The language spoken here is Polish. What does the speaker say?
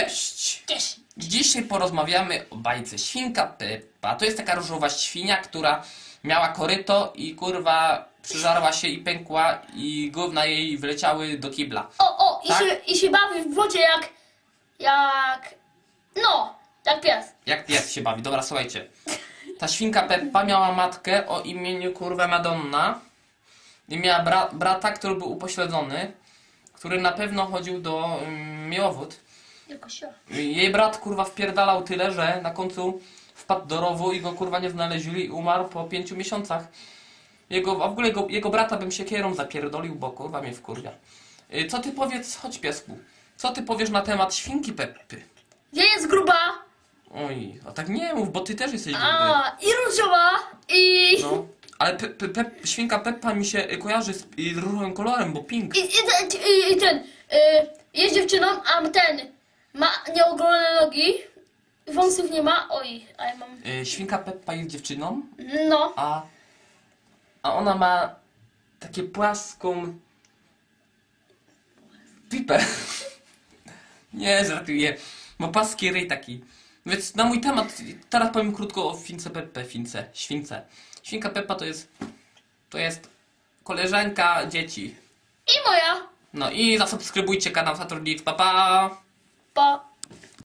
Cześć! Cześć. Dzisiaj porozmawiamy o bajce Świnka Peppa. To jest taka różowa świnia, która miała koryto i kurwa przyżarła się i pękła i gówna jej wleciały do kibla. O, o, i, Tak? się, i się bawi w wodzie jak, jak, no, jak pies. Jak pies się bawi. Dobra, słuchajcie. Ta świnka Peppa miała matkę o imieniu kurwa Madonna i miała bra brata, który był upośledzony, który na pewno chodził do um, Miłowód. Jej brat kurwa wpierdalał tyle, że na końcu wpadł do rowu i go kurwa nie znaleźli i umarł po pięciu miesiącach. Jego, a w ogóle jego, jego brata bym się kierą zapierdolił, bo kurwa mnie wkurwia. Y, Co ty powiedz, chodź piesku, co ty powiesz na temat świnki Peppy? Gdzie jest gruba, Oj, a tak nie mów, bo ty też jesteś gruby. a, i różowa, i, No, ale pe, pe, pe, świnka Peppa mi się y, kojarzy z y, różowym kolorem, bo pink. i, i, ten- i, i ten, y, jest dziewczyną, a ten ma nieogolone nogi, wąsów nie ma, oj, a ja mam, Y, Świnka Peppa jest dziewczyną, no, a, a ona ma takie płaską pipę. Nie, żartuję. Ma płaski ryj taki. Więc na mój temat, teraz powiem krótko o Fince Peppe, Fince, Śwince. Świnka Peppa to jest, to jest koleżanka dzieci. i moja, No i zasubskrybujcie kanał Saturday, pa pa! But